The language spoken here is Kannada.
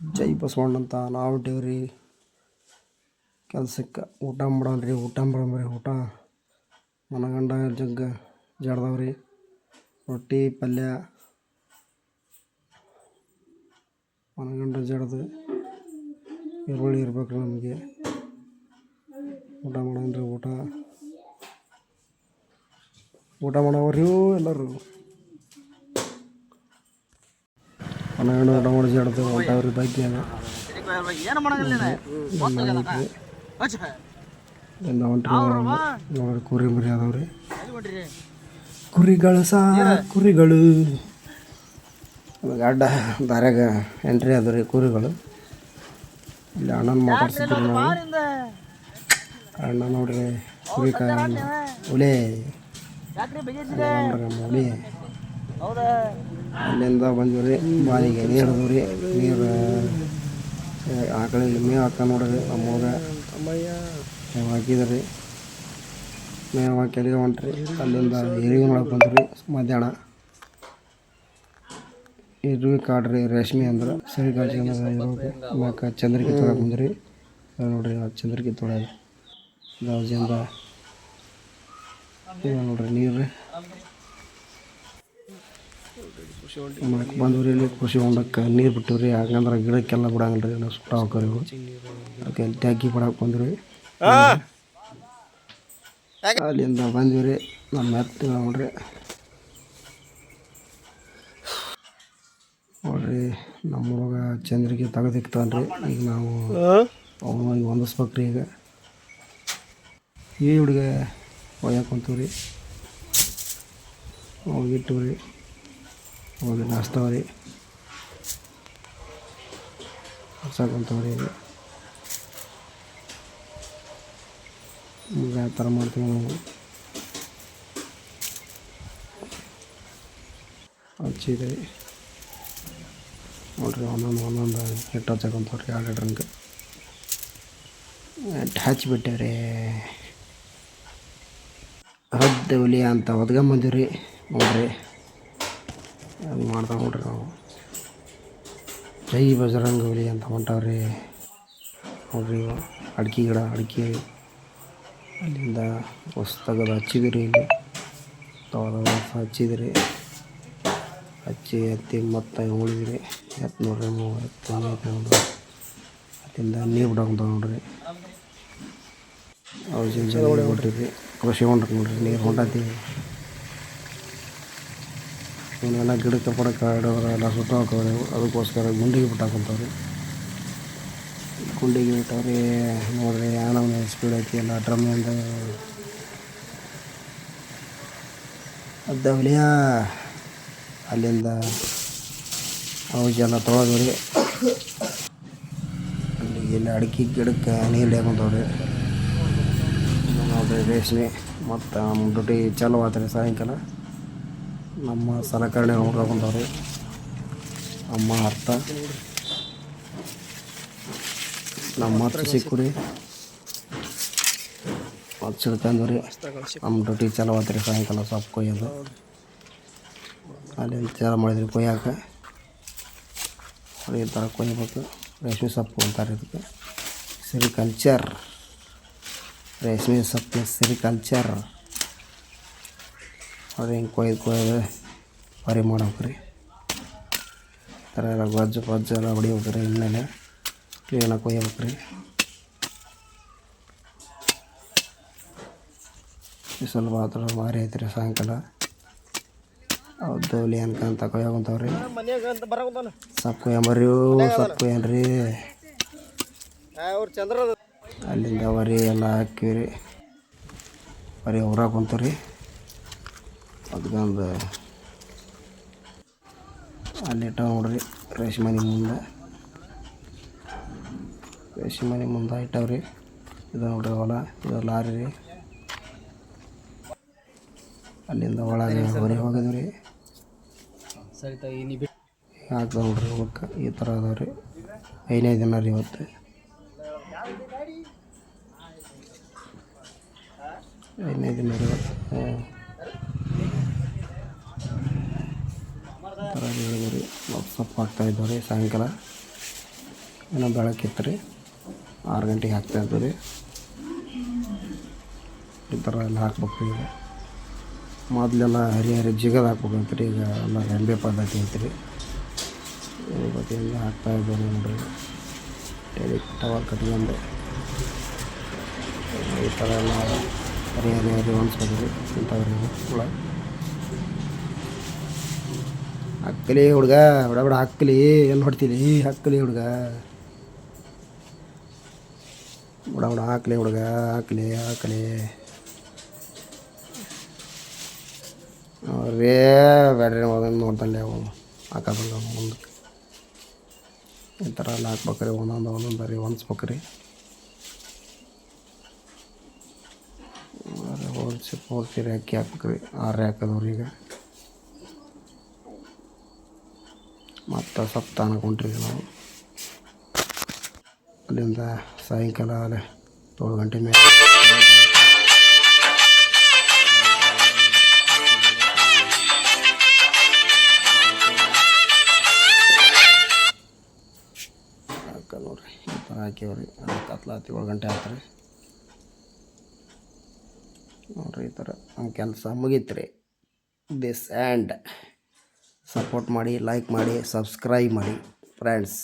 ಜೈ ಬಸವಣ್ಣ ಅಂತ ನಾವು ಹೊಂಟೇವ್ರಿ ಕೆಲಸಕ್ಕೆ ಊಟ ಮಾಡೋಣ ರೀ ಊಟ ಮಾಡಮ್ರಿ ಊಟ. ಮನಗಂಡ ಜಗ್ಗ ಜಡ್ದವ್ರಿ. ರೊಟ್ಟಿ, ಪಲ್ಯ. ಮನಗಂಡ ಜಡ್ದು ಈರುಳ್ಳಿ ಇರ್ಬೇಕು ನಮಗೆ. ಊಟ ಮಾಡಮ್ರಿ ಊಟ. ಊಟ ಮಾಡವ್ರಿ ಎಲ್ಲರೂ. ಮಾಡಿ ಜಡ್ದು ಹೊಂಟವ್ರಿ ಬೈಕ್ನಾಗ ಎಲ್ಲ ಹೊಂಟ್ರಿ ನೋಡ್ರಿ ಕುರಿ ಮರಿ ಅದಾವ್ರಿ. ಕುರಿಗಳು ಸಾ ಕುರಿಗಳು. ಅಡ್ಡ ದಾರ್ಯಾಗ ಎಂಟ್ರಿ ಅದಾವ್ರಿ ಕುರಿಗಳು. ಇಲ್ಲಿ ಅಣ್ಣನ ಮಾತಾಡ್ಸಿದ್ರು ನಾವು. ಅಣ್ಣ ನೋಡ್ರಿ ಕುರಿ ಕಾಯಿ ಹುಲಿ ಹುಲಿ. ಹೌದಾ ಬಂದೀವಿ ರೀ ಬಾವಿಗೆ ನೀರು ರೀ ನೀರು ಆಕಳಿಗೆ ಮೇವು ಹಾಕ ನೋಡ್ರಿ ಹುಡುಗ ಮೇವು ಹಾಕಿದ್ರಿ. ಮೇವು ಹಾಕಿ ಅಲ್ಲಿಗೆ ಹೊಂಟ್ರಿ, ಅಲ್ಲಿಂದ ಎರಿಗೆ ನೋಡಕ್ಕೆ ಬಂದ್ರಿ, ಮಧ್ಯಾಹ್ನ. ಇರುವಿ ಕಾಡ್ರಿ ರೇಷ್ಮೆ ಅಂದ್ರೆ, ಸರಿ ಕಾಲ್ಸ್ಕೊಂಡಾಗ ಇರ್ಬೇಕು ಮ್ಯಾಕ ಚಂದ್ರಿಕೆ ತೊಗೊಳಕ್ಕೆ ಬಂದ್ರಿ. ನೋಡ್ರಿ, ಆ ಚಂದ್ರಿಕೆ ಗಾಜಿಂದ ಇದು ನೋಡ್ರಿ ನೀರು ಮಾಡಕ್ಕೆ ಬಂದವ್ರಿ ಇಲ್ಲಿ ಕೃಷಿ ಹೊಂಡಕ್ಕೆ ನೀರು ಬಿಟ್ಟಿವ್ರಿ ಹಾಗಂದ್ರೆ ಗಿಡಕ್ಕೆಲ್ಲ ಬಿಡಂಗಿಲ್ಲ ರೀ ನಾವು ಸುಟ್ಟ ಹಾಕೋರಿ ಅದಕ್ಕೆ ಅಲ್ಲಿ ಟ್ಯಾಕಿ ಬಿಡಕ್ಕೆ ಬಂದ್ರಿ ಅಲ್ಲಿಂದ ಬಂದ್ವಿ ನಮ್ಮ ಮೆತ್ತಿ ನೋಡ್ರಿ. ನೋಡ್ರಿ ನಮ್ಮ ಹುಡುಗ ಚಂದ್ರಿಗೆ ತೆಗೆದಿಕ್ತಾನ್ರಿ ಈಗ ನಾವು ಅವನಿಗೆ ಹೊಂದಿಸ್ಬೇಕ್ರಿ ಈಗ. ಈ ಹುಡುಗ ಒಯ್ಯಕ್ಕೆ ಕುಂತೀವ್ರಿ. ಇಟ್ಟಿವಿ ರೀ ಹೋಗಿ ನಾಷ್ಟವರಿ ಹೊಸಕಂತವ್ರಿ ಈಗ ಆ ಥರ ಮಾಡ್ತೀವಿ ನಾವು? ಹಚ್ಚಿದೆ ನೋಡ್ರಿ, ಒಂದೊಂದು ಒಂದೊಂದು ಹಿಟ್ಟು ಹಚ್ಚಕೊಂತವ್ರಿ ಎರಡು ಹಿಟ್ಟು ಹಚ್ಚಿಬಿಟ್ಟೇವ್ರಿ ಹದ್ದು ಹುಲಿ ಅಂತ ಒದ್ಗಂಬಂದಿವ್ರಿ ನೋಡ್ರಿ. ಅದು ಮಾಡ್ತಾ ನೋಡ್ರಿ ನಾವು. ಜೈ ಬಜರಂಗ ಹುಲಿ ಅಂತ ಹೊಂಟವ್ರಿ. ನೋಡ್ರಿ ಅಡಿಕೆ ಗಿಡ, ಅಡಿಕೆ ಅಲ್ಲಿಂದ ಹೊಸ ತೆಗೆದು ಹಚ್ಚಿದ್ರಿ ಇಲ್ಲಿ. ಹಚ್ಚಿದ್ರಿ. ಹಚ್ಚಿ ಎತ್ತಿ ಮತ್ತೆ ಉಳಿದ್ರಿ. ಎತ್ತು ನೋಡ್ರಿ ಮೂವತ್ತು ಅತ್ತಿಂದ ನೀರು ಬಿಡೋಂತ ನೋಡ್ರಿ. ಅವ್ರು ಜಿಂಜ ನೋಡ್ರಿ ಕೃಷಿ ಹೊಂಟ್ರಿ ನೋಡ್ರಿ ನೀರು ಹೊಂಡತಿ ಇವನ್ನೆಲ್ಲ ಗಿಡಕ್ಕೆ ಪಡಕ್ಕೆ ಆಡೋರು ಎಲ್ಲ ಸುತ್ತ ಹಾಕೋರು ಅದಕ್ಕೋಸ್ಕರ ಗುಂಡಿಗೆ ಬಿಟ್ಟಾಕೊಂತವ್ರಿ ಗುಂಡಿಗೆ ಬಿಟ್ಟವ್ರಿ ನೋಡ್ರಿ ಏನೋ ಸ್ಪೀಡ್ ಐತಿ, ಎಲ್ಲ ಡ್ರಮ್ಮಿಂದ ಅದ್ದವಲಿಯ ಅಲ್ಲಿಂದ ಔಷಧಿ ತೊಳೆದ್ರಿ ಅಲ್ಲಿ ಇಲ್ಲಿ ಅಡಿಕೆ ಗಿಡಕ್ಕೆ ನೀರು ಹಿಡ್ಕೊಂತವ್ರಿ ನೋಡ್ರಿ ರೇಷ್ಮೆ. ಮತ್ತು ಡ್ಯೂಟಿ ಚಾಲು ಆತ್ರಿ ಸಾಯಂಕಾಲ. ನಮ್ಮ ಸಲಕರಣೆ ನೋಡ್ಕೊಂತವ್ರಿ ಅಮ್ಮ, ಅರ್ಥ. ನಮ್ಮ ಹತ್ರ ಸಿಕ್ಕುರಿ ಅದು ನಮ್ಮ ಡ್ಯೂಟಿ ಚಲೋ ಆತ್ರಿ ಸಾಯಂಕಾಲ ಸೊಪ್ಪು ಕೊಯ್ಯೋದು. ಅಲ್ಲಿ ಚಾಲು ಮಾಡಿದ್ರಿ ಕೊಯ್ಯಾಕ. ಈ ಥರ ಕೊಯ್ಬೇಕು. ರೇಷ್ಮೆ ಸೊಪ್ಪು ಅಂತಾರೆ ಇದಕ್ಕೆ. ಸಿರಿಕಲ್ಚರ್. ರೇಷ್ಮೆ ಸೊಪ್ಪು ಸಿರಿಕಲ್ಚರ್. ಅದು ಹಿಂಗೆ ಕೊಯ್ದು ಕೊಯ್ದು ಹೊರಿ ಮಾಡ್ಬೇಕ್ರಿ. ಈ ಥರ ಎಲ್ಲ ಗೊಜ್ಜು ಪಜ್ಜು ಎಲ್ಲ ಹೊಡಿಬೇಕ್ರಿ ಇನ್ಮೇಲೆ ಕ್ಲೀನಾಗಿ ಕೊಯ್ಯಬೇಕ್ರಿ. ಈ ಸ್ವಲ್ಪ ಹತ್ರ ಮಾರಿ ಐತ್ರಿ ಸಾಯಂಕಾಲ. ಹೌದು ಇಲ್ಲಿ ಅನ್ಕಂತ ಕೊಯ್ಯಾಕೊಂತವ್ರಿ. ಅಂತ ಸಪ್ ಕೊಯ್ಯಂಬರಿ ಸಪ್ ಕೊಯ್ಯನ್ರಿ ಅವ್ರ ಅಲ್ಲಿಂದ ವರಿ ಎಲ್ಲ ಹಾಕಿ ರೀ ಬರೀ ಊರಾಗ ಕುಂತೀರಿ ಅದಕ್ಕೊಂದು ಅಲ್ಲಿ ಇಟ್ಟ ನೋಡ್ರಿ ರೇಷ್ಮೆ ಮನೆ ಮುಂದೆ. ರೇಷ್ಮೆ ಮನೆ ಮುಂದೆ ಇಟ್ಟವ್ರಿ. ಇದು ನೋಡ್ರಿ ಹೊಲ, ಇದು ಲಾರಿ ರೀ. ಅಲ್ಲಿಂದ ಒಳಗೆ ಹೊರಗೆ ಹೋಗಿದ್ವಿ ರೀ ಹಾಕ್ದ ನೋಡ್ರಿ ಹೋಗಕ್ಕೆ ಈ ಥರ ಅದಾವ್ರಿ. ಐದನೇ ದಿನ ರೀ ಇವತ್ತು. ಐದನೇ ದಿನ ರೀ ಇವತ್ತು. ಈ ರೀ ಸಾಯಂಕಾಲ ಏನೋ ಬೆಳಕಿತ್ತು ರೀ. ಆರು ಗಂಟೆಗೆ ಹಾಕ್ತಾ ಇದ್ವಿ ರೀ. ಈ ಥರ ಎಲ್ಲ ಹಾಕ್ಬೇಕು ಈಗ. ಮೊದಲೆಲ್ಲ ಹರಿ ಹರಿ ಜಿಗದ ಹಾಕ್ಬೇಕಂತ ರೀ. ಈಗ ಎಲ್ಲ ಹೆಂಬೆ ಪದ್ಧತಿ ಐತ್ರಿ ಹಾಕ್ತಾ ಇದ್ದೀವಿ ನೋಡ್ರಿ. ಟೇಲಿ ಟವರ್ ಕಟ್ಕೊಂಡು ಈ ಥರ ಎಲ್ಲ ಹರಿ ಹರಿ ಹರಿ ಹೊಂದ್ಸ್ಬೇಕು ರೀ ಇಂಥವ್ರಿ ಹುಳ ಹಕ್ಕಲಿ ಹುಡುಗ, ಬಿಡ ಬಿಡ ಹಕ್ಕಲಿ ಎಲ್ಲಿ ಹೊಡ್ತೀನಿ? ಹಕ್ಕಲಿ ಹುಡುಗ. ಬಿಡ ಬಿಡ ಹಾಕ್ಲಿ ಹುಡುಗ, ಹಾಕ್ಲಿ ಹಾಕ್ಲಿ. ಅವ್ರೇ ಬ್ಯಾಡ್ರಿ ಒಂದೊಂದು ನೋಡ್ತಾನೆ ಅವು ಹಾಕೋದಲ್ಲ ಮುಂದಕ್ಕೆ ಈ ಥರ ಎಲ್ಲ ಹಾಕ್ಬೇಕ್ರಿ, ಒಂದೊಂದು ಒಂದೊಂದು ರೀ ಹೊಂದಿಸ್ಬೇಕ್ರಿ. ಹೊಲ್ಸಿ ಹೊಲ್ಸಿರಿ, ಅಕ್ಕಿ ಹಾಕ್ಬೇಕ್ರಿ. ಆರೆ ಹಾಕೋದವ್ರಿ ಮತ್ತು ಸಪ್ತ ಅನ್ಕೊಂಡ್ರಿ ನಾವು. ಅಲ್ಲಿಂದ ಸಾಯಂಕಾಲ ಅಲ್ಲೇ ಏಳು ಗಂಟೆ ಮೇಲೆ. ಹಾಕ ನೋಡ್ರಿ, ಈ ಏಳು ಗಂಟೆ ಆಯ್ತು ರೀ ನೋಡ್ರಿ ಈ ಥರ ನಮ್ಮ ಕೆಲಸ ಮುಗೀತು ರೀ ದಿಸ್ ಆ್ಯಂಡ್ ಸಪೋರ್ಟ್ ಮಾಡಿ ಲೈಕ್ ಮಾಡಿ ಸಬ್ಸ್ಕ್ರೈಬ್ ಮಾಡಿ ಫ್ರೆಂಡ್ಸ್